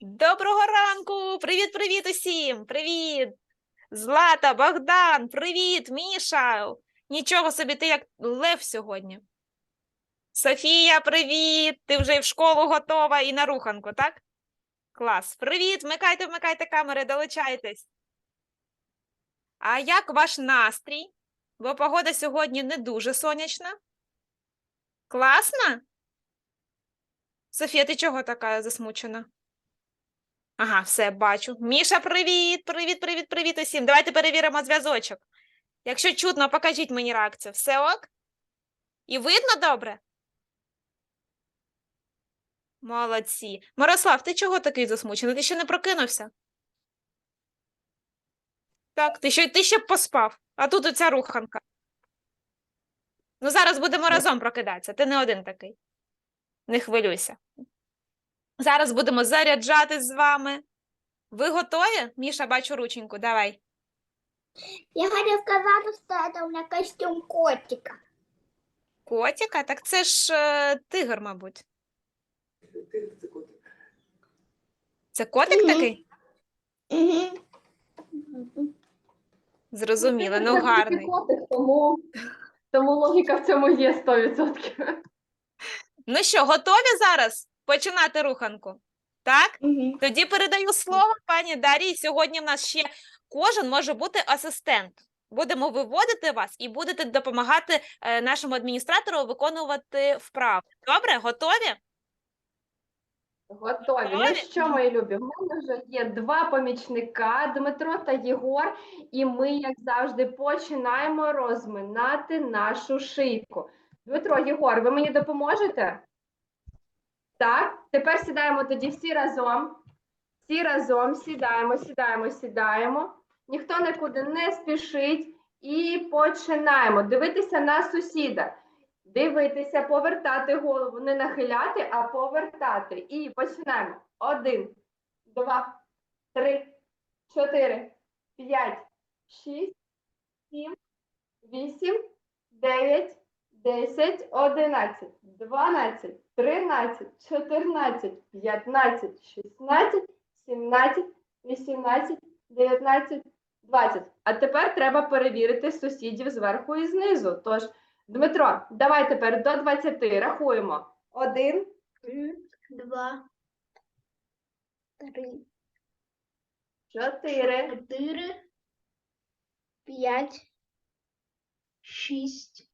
Доброго ранку! Привіт, привіт усім! Привіт! Злата, Богдан, привіт, Міша! Нічого собі, ти як лев сьогодні. Софія, привіт! Ти вже і в школу готова і на руханку, так? Клас. Привіт! Вмикайте, вмикайте камери, долучайтесь. А як ваш настрій? Бо погода сьогодні не дуже сонячна. Класна? Софія, ти чого така засмучена? Ага, все, бачу. Міша, привіт! Привіт, привіт, привіт усім. Давайте перевіримо зв'язочок. Якщо чутно, покажіть мені реакцію. Все ок? І видно добре? Молодці. Мирослав, ти чого такий засмучений? Ти ще не прокинувся? Так, ти ще, ти ще поспав, а тут оця руханка. Ну, зараз будемо разом прокидатися. Ти не один такий. Не хвилюйся. Зараз будемо заряджатись з вами. Ви готові? Міша, бачу рученьку. Давай. Я хотела сказать, что это у меня костюм котика. Котика? Так це ж е, тигр, мабуть. Це котик Мгм. такий? Зрозуміло, ну Це гарний. котик, тому, тому логіка в цьому є 100%. Ну що, готові зараз починати руханку? Так? Тоді передаю слово пані Дарії. Сьогодні в нас ще кожен може бути асистент. Будемо виводити вас і будете допомагати е, нашому адміністратору виконувати вправи. Добре, готові? Готові. Ну Готові? що, мої любі, в мене вже є два помічника Дмитро та Єгор, і ми, як завжди, починаємо розминати нашу шийку. Дмитро, Єгор, ви мені допоможете? Так, тепер сідаємо тоді всі разом. Всі разом сідаємо, сідаємо, сідаємо. Ніхто нікуди не спішить. І починаємо дивитися на сусіда. Дивитися, повертати голову, не нахиляти, а повертати. І починаємо. Один, два, три, чотири, п'ять, шість, сім, вісім, дев'ять, 10, 11, 12, 13, 14, 15, 16, 17, 18, 19, 20. А тепер треба перевірити сусідів зверху і знизу. Тож, Дмитро, давай тепер до 20 рахуємо. 1, 2, 3, 4, 4, 5, 6,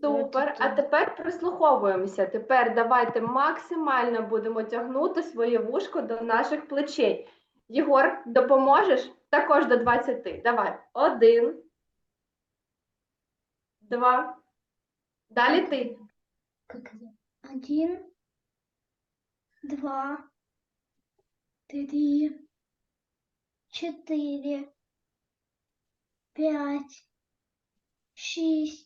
супер. А тепер прислуховуємося. Тепер давайте максимально будемо тягнути своє вушко до наших плечей. Єгор, допоможеш? Також до 20. Давай. Один. Два. Далі ти. Один, два, три, четыре, пять, шесть,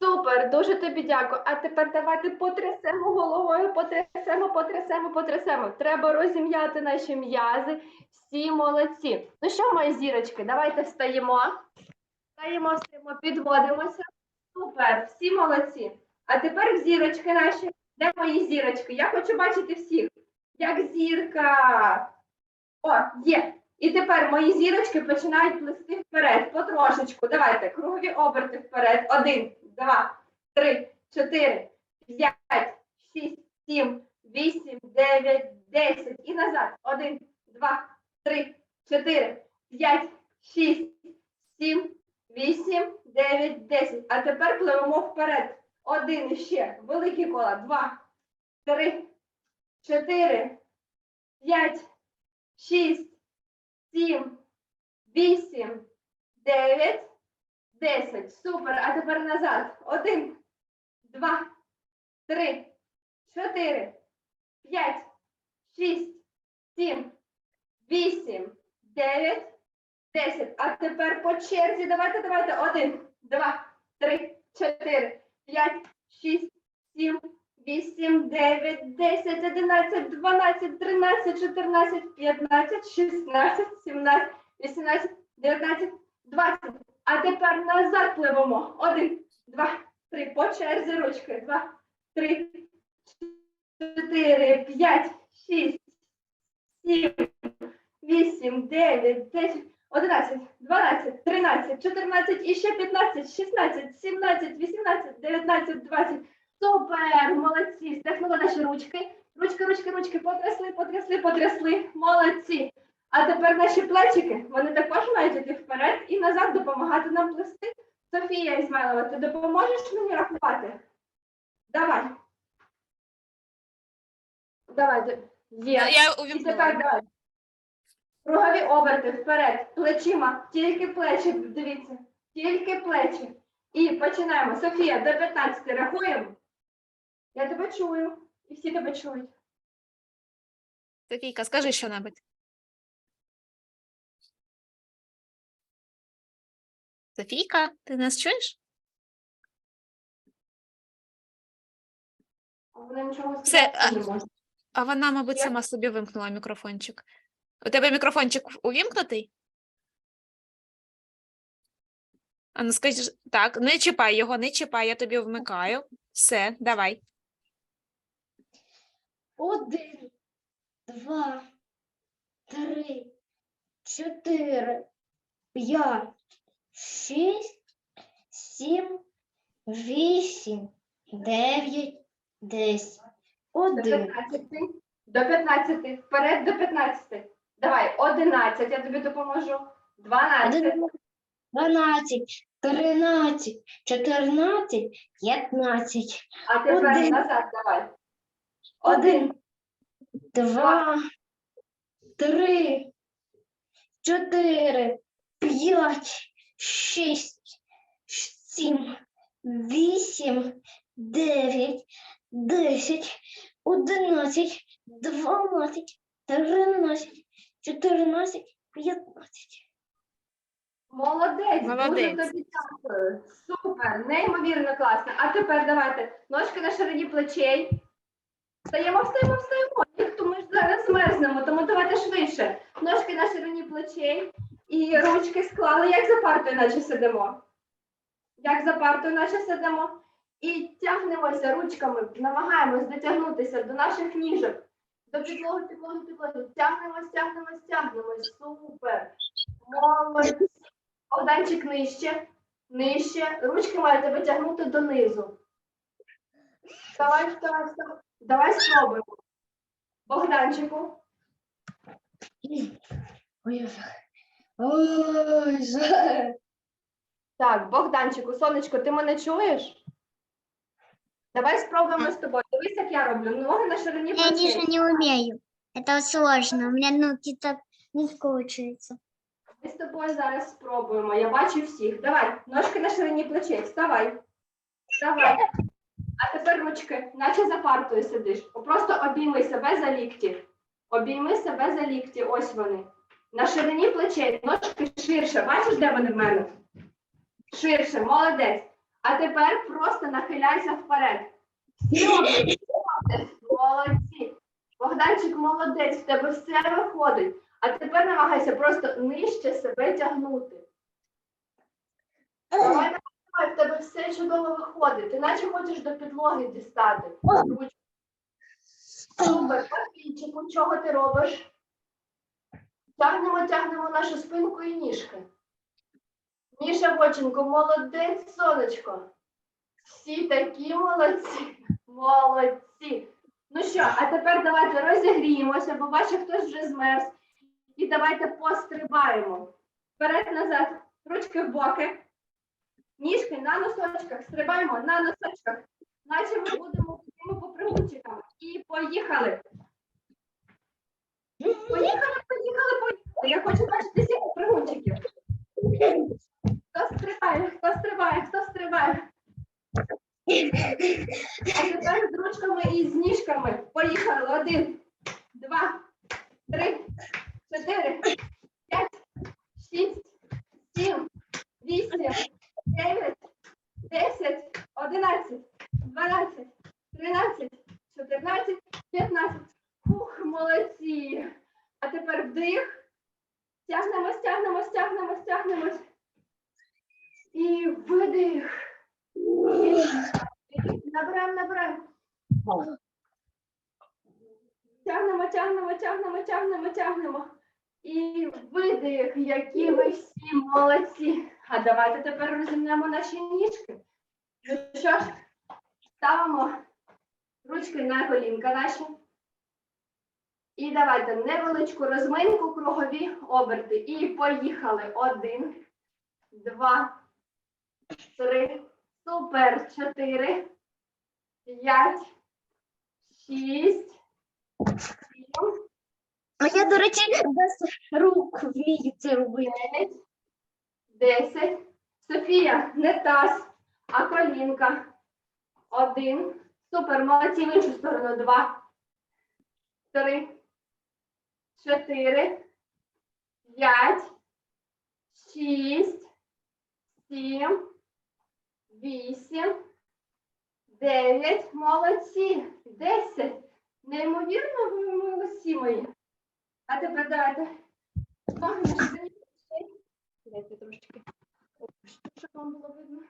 Супер, дуже тобі дякую. А тепер давайте потрясемо головою, потрясемо, потрясемо, потрясемо. Треба розім'яти наші м'язи. Всі молодці. Ну що, мої зірочки, давайте встаємо. Встаємо, встаємо, підводимося. Супер, всі молодці. А тепер зірочки наші. Де мої зірочки? Я хочу бачити всіх. Як зірка. О, є. І тепер мої зірочки починають плисти вперед, потрошечку. Давайте, кругові оберти вперед. Один, два, три, чотири, п'ять, шість, сім, вісім, дев'ять, десять. І назад. Один, два, три, чотири, п'ять, шість, сім, вісім, дев'ять, десять. А тепер пливемо вперед. Один іще. Великі кола. Два, три, чотири, п'ять, шість, сім, вісім, дев'ять, 10. Супер. А тепер назад. 1, 2, 3, 4, 5, 6, 7, 8, 9, 10. А тепер по черзі. Давайте, давайте. 1, 2, 3, 4, 5, 6, 7, 8, 9, 10, 11, 12, 13, 14, 15, 16, 17, 18, 19, 20 тепер назад пливемо. Один, два, три. По черзі ручки. Два, три, чотири, п'ять, шість, сім, вісім, дев'ять, десять, одинадцять, дванадцять, тринадцять, чотирнадцять, і ще п'ятнадцять, шістнадцять, сімнадцять, вісімнадцять, дев'ятнадцять, двадцять. Супер! Молодці! Стехнули наші ручки. Ручки, ручки, ручки, потрясли, потрясли, потрясли. Молодці. А тепер наші плечики, вони також мають йти вперед і назад допомагати нам плести. Софія Ізмайлова, ти допоможеш мені рахувати? Давай. Давай. Є. Я І тепер давай. Кругові оберти вперед, плечима, тільки плечі, дивіться, тільки плечі. І починаємо. Софія, до 15 рахуємо. Я тебе чую. І всі тебе чують. Софійка, скажи що-небудь. Софійка, ти нас чуєш? Все, а- А вона, мабуть, сама собі вимкнула мікрофончик. У тебе мікрофончик увімкнутий? А ну скажи, так, не чіпай його, не чіпай, я тобі вмикаю. Все, давай. Один, два, три, чотири, п'ять, шість, сім, вісім, дев'ять, десять. До Один, 15. До 15. Вперед до 15. Давай, 11. Я тобі допоможу. 12. один, дванадцять, тринадцять, чотирнадцять, п'ятнадцять. А тепер один. назад давай. Один, два, три, чотири, п'ять, шість, сім, вісім, дев'ять, десять, одинадцять, дванадцять, тринадцять, чотирнадцять, п'ятнадцять. Молодець, Молодець. дуже тобі дякую. Супер, неймовірно класно. А тепер давайте ножки на ширині плечей. Встаємо, встаємо, встаємо. Ніхто ми ж зараз змерзнемо, тому давайте швидше. Ножки на ширині плечей і ручки склали, як за партою, наче сидимо. Як за партою, наче сидимо. І тягнемося ручками, намагаємось дотягнутися до наших ніжок. До підлоги, підлоги, підлоги. Тягнемось, тягнемось, тягнемось. Супер. Молодці. Богданчик нижче, нижче. Ручки маєте витягнути донизу. Давай, вставай, вставай. Давай спробуємо. Богданчику. Ой, ой, ой, Так, Богданчику, сонечко, ти мене чуєш? Давай спробуємо з тобою. Дивись, як я роблю. Ноги на ширині Я плечей. ниже не умею. Это сложно. У меня ноги так не скручиваются. Ми з тобою зараз спробуємо. Я бачу всіх. Давай, ножки на ширині плечей. Вставай. Вставай. А тепер ручки, наче за партою сидиш. Просто обійми себе за лікті. Обійми себе за лікті. Ось вони. На ширині плечей. Ножки ширше. Бачиш, де вони в мене? Ширше, молодець. А тепер просто нахиляйся вперед. Всі роблять. Молодці. Богданчик молодець, в тебе все виходить. А тепер намагайся просто нижче себе тягнути. Давай, в тебе все чудово виходить. Ти наче хочеш до підлоги дістати. Супер, Папінчику, чого ти робиш? Тягнемо, тягнемо нашу спинку і ніжки. Міша Боченко, молодець, сонечко. Всі такі молодці. Молодці. Ну що, а тепер давайте розігріємося, бо бачу, хтось вже змерз. І давайте пострибаємо. Вперед назад, ручки в боки. Ніжки на носочках, стрибаємо на носочках. Наче ми будемо такими попригунчиками. І поїхали. Поїхали, поїхали, поїхали. Я хочу бачити всіх пригончиків. Хто стрибає, хто стрибає, хто стрибає. А тепер з ручками і з ніжками. Поїхали. Один, два, три, чотири, п'ять, шість, сім, вісім, дев'ять, десять, одинадцять, дванадцять, тринадцять, чотирнадцять, п'ятнадцять. Ух, молодці. А тепер вдих. Стягнемо, стягнемо, стягнемо, стягнемось. І видих. Набираємо, набираємо. Тягнемо, тягнемо, тягнемо, тягнемо, тягнемо. І видих, які ви всі молодці. А давайте тепер розімнемо наші ніжки. Ну що ж, ставимо ручки на колінка наші. І давайте невеличку розминку, кругові оберти. І поїхали. Один, два, три, супер, чотири, п'ять, шість, сім, А я, до речі, без рук вмію це робити. дев'ять, десять. Софія, не таз, а колінка. Один. Супер, молодці в іншу сторону. Два, три, чотири, п'ять, шість, сім, вісім, дев'ять. Молодці. Десять. Неймовірно, ви молодці мої. А тепер давайте. Дайте трошечки. О, Щоб вам було видно.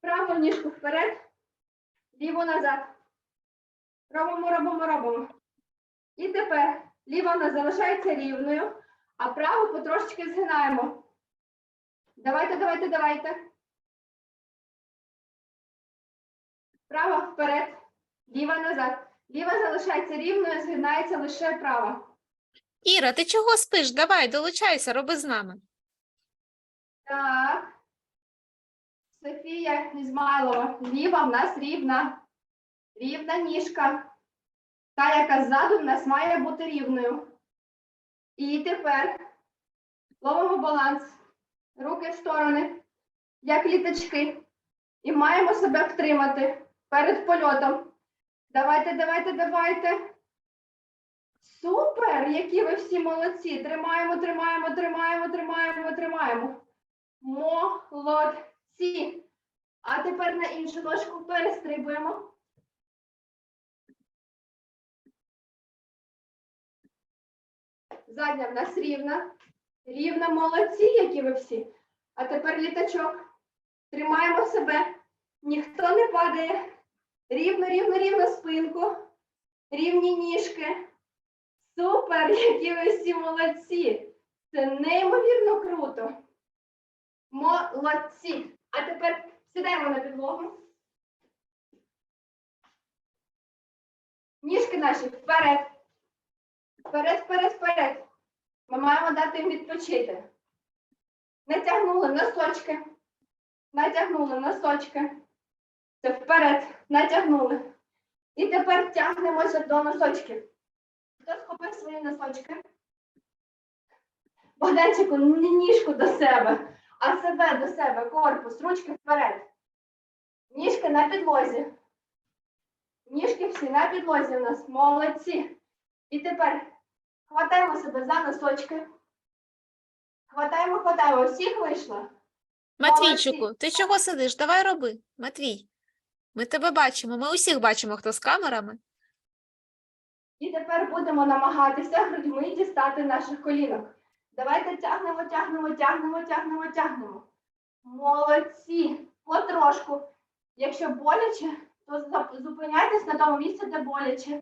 Праву ніжку вперед, ліву назад. Робимо, робимо, робимо. І тепер ліва нас залишається рівною, а праву потрошечки згинаємо. Давайте, давайте, давайте. Права вперед, ліва назад. Ліва залишається рівною, згинається лише права. Іра, ти чого спиш? Давай, долучайся, роби з нами. Так. Софія Ізмайлова. Ліва в нас рівна. Рівна ніжка. Та, яка ззаду в нас має бути рівною. І тепер ловимо баланс. Руки в сторони, як літачки. І маємо себе втримати перед польотом. Давайте, давайте, давайте. Супер! Які ви всі молодці! Тримаємо, тримаємо, тримаємо, тримаємо, тримаємо. Молодці. А тепер на іншу ножку перестрибуємо. Задня в нас рівна. Рівна молодці, які ви всі. А тепер літачок. Тримаємо себе. Ніхто не падає. Рівно, рівно, рівно спинку. Рівні ніжки. Супер, які ви всі молодці. Це неймовірно круто. Молодці. А тепер сідаємо на підлогу. Ніжки наші вперед. Вперед, вперед, вперед. Ми маємо дати їм відпочити. Натягнули носочки. Натягнули носочки. Це вперед. Натягнули. І тепер тягнемося до носочків. Хто схопив свої носочки? Богданчику, ніжку до себе, а себе до себе, корпус, ручки вперед. Ніжки на підлозі. Ніжки всі на підлозі у нас. Молодці. І тепер хватаємо себе за носочки. Хватаємо, хватаємо. Всіх вийшло. Матвійчику, ти чого сидиш? Давай роби. Матвій. Ми тебе бачимо. Ми усіх бачимо, хто з камерами. І тепер будемо намагатися грудьми дістати наших колінок. Давайте тягнемо, тягнемо, тягнемо, тягнемо, тягнемо. Молодці! Потрошку. Якщо боляче, то зупиняйтесь на тому місці, де боляче.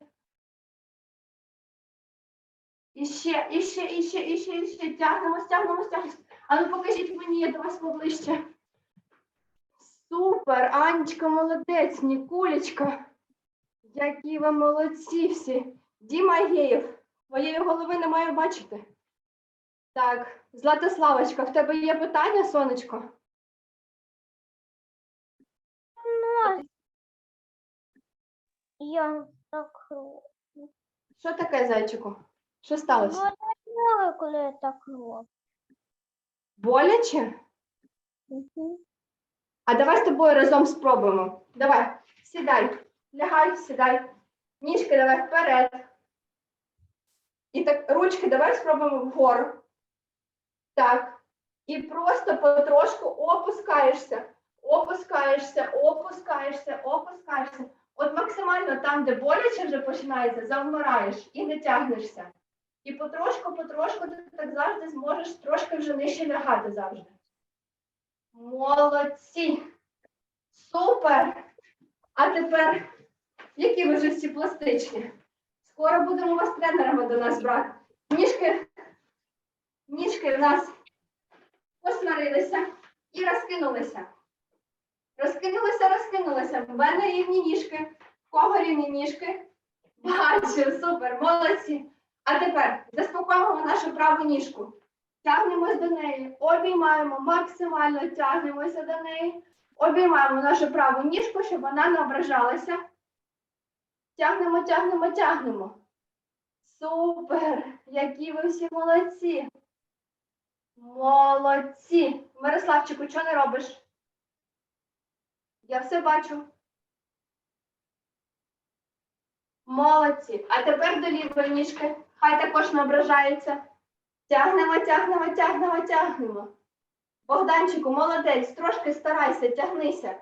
І ще, і ще, і ще, і ще, і ще. Тягнемо, стягнемо, стягнемо. А ну покажіть мені, я до вас поближче. Супер, Анечка, молодець, Нікулечка. Які ви молодці всі. Діма Геєв, твоєї голови не маю бачити. Так, Златославочка, в тебе є питання, сонечко? Я так Що таке, зайчику? Що сталося? знаю, коли я так роблю. Боляче? А давай з тобою разом спробуємо. Давай, сідай, лягай, сідай. Ніжки давай вперед. І так, ручки давай спробуємо вгору. Так. І просто потрошку опускаєшся, опускаєшся, опускаєшся, опускаєшся. От максимально там, де боляче вже починається, завмираєш і не тягнешся. І потрошку, потрошку ти так завжди зможеш трошки вже нижче лягати завжди. Молодці! Супер! А тепер, які ви вже всі пластичні? Скоро будемо вас тренерами до нас брати. Ніжки, ніжки в нас посмирилися і розкинулися. Розкинулися, розкинулися. В мене рівні ніжки. В кого рівні ніжки? Бачу, супер, молодці. А тепер заспокоїмо нашу праву ніжку. Тягнемось до неї, обіймаємо, максимально тягнемося до неї, обіймаємо нашу праву ніжку, щоб вона не ображалася. Тягнемо, тягнемо, тягнемо. Супер! Які ви всі молодці! Молодці! Мирославчику, що не робиш? Я все бачу. Молодці. А тепер до лівої ніжки. Хай також не. Тягнемо, тягнемо, тягнемо, тягнемо. Богданчику, молодець, трошки старайся, тягнися.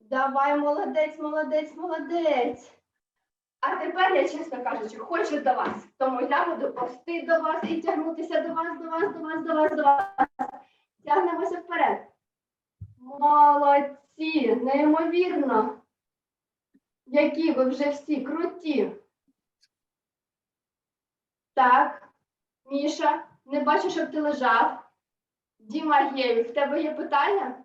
Давай, молодець, молодець, молодець. А тепер я, чесно кажучи, хочу до вас. Тому я буду повсти до вас і тягнутися до вас, до вас, до вас, до вас, до вас. Тягнемося вперед. Молодці, неймовірно. Які ви вже всі круті. Так, Міша, не бачу, щоб ти лежав. Діма Гєві, в тебе є питання?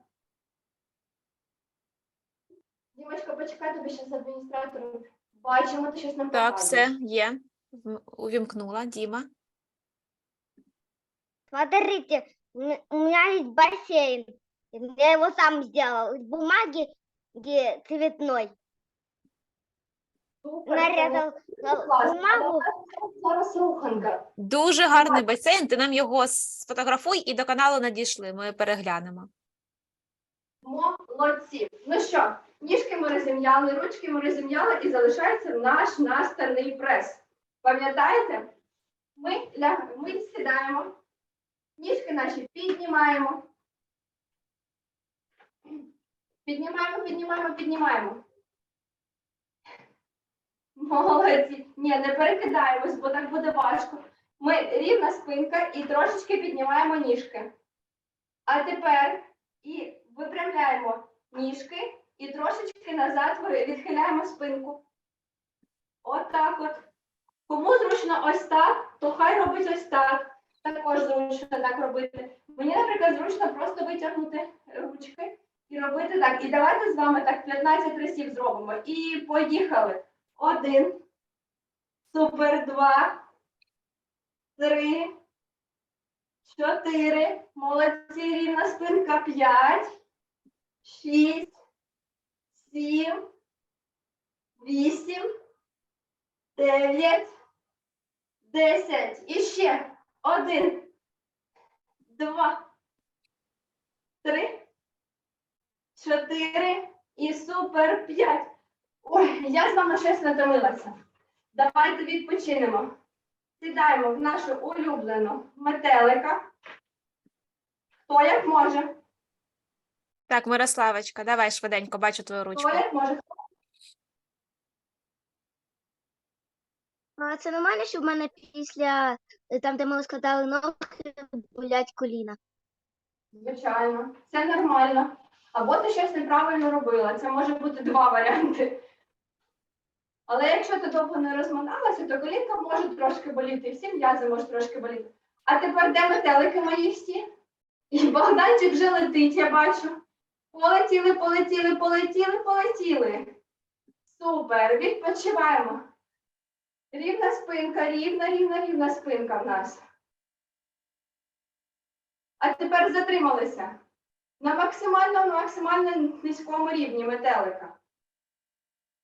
Дімочка, почекай, тобі ще з адміністратором. Бачимо, ти щось нам Так, показуєш. все, є. В- Увімкнула, Діма. Смотрите, м- у меня есть бассейн. Я его сам сделал из бумаги где цветной. Супер, Нарезал на класно. бумагу. Зараз руханка. Дуже гарний басейн. Ти нам його сфотографуй і до каналу надійшли. Ми переглянемо. Молодці. Ну що, ми розім'яли, ручки ми розім'яли і залишається наш наставний прес. Пам'ятаєте? Ми, ми сідаємо, ніжки наші піднімаємо. Піднімаємо, піднімаємо, піднімаємо. Молодці. Ні, не перекидаємось, бо так буде важко. Ми рівна спинка і трошечки піднімаємо ніжки. А тепер і випрямляємо ніжки і трошечки назад відхиляємо спинку. От так от. Кому зручно ось так, то хай робить ось так. Також зручно так робити. Мені, наприклад, зручно просто витягнути ручки і робити так. І давайте з вами так 15 разів зробимо. І поїхали. Один. Супер, два. Три. Чотири. Молодці, рівна спинка. П'ять. Шість. Сім. Вісім. Дев'ять. Десять. І ще. Один. Два. Три. Чотири. І супер п'ять. Ой, я з вами щось натомилася. Давайте відпочинемо. Сідаємо в нашу улюблену метелика. Хто як може? Так, Мирославочка, давай швиденько, бачу твою ручку. Хто може? А це нормально, що в мене після е, там, де ми складали ноги, болять коліна. Звичайно, це нормально. Або ти щось неправильно робила. Це може бути два варіанти. Але якщо ти довго не розминалася, то колінка може трошки боліти, і всі м'язи можуть трошки боліти. А тепер де метелики мої всі? І Богданчик вже летить, я бачу. Полетіли, полетіли, полетіли, полетіли. Супер, відпочиваємо. Рівна спинка, рівна, рівна, рівна спинка в нас. А тепер затрималися. На максимально, максимально низькому рівні метелика.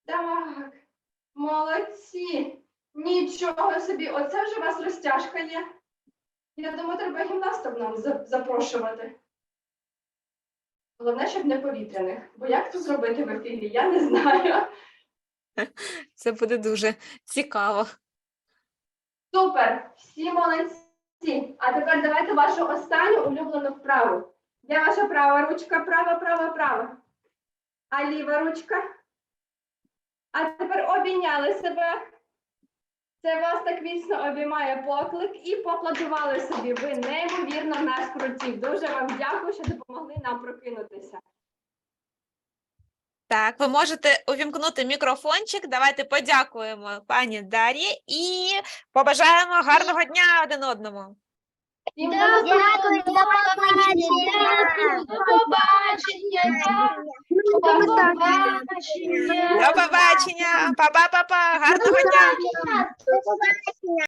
Так, молодці. Нічого собі, оце вже у вас розтяжка є. Я думаю, треба гімнасток нам запрошувати. Головне, щоб не повітряних. Бо як це зробити в ефірі, я не знаю. Це буде дуже цікаво. Супер! Всі молодці! А тепер давайте вашу останню улюблену вправу. Де ваша права ручка? Права, права, права. А ліва ручка? А тепер обійняли себе. Це вас так міцно обіймає поклик і поаплодували собі. Ви неймовірно нас круті. Дуже вам дякую, що допомогли нам прокинутися. Так, ви можете увімкнути мікрофончик. Давайте подякуємо пані Дар'ї і побажаємо гарного дня один одному. Всім до побачення. До побачення. До побачення. До побачення, па-па-па-па, гарного дня.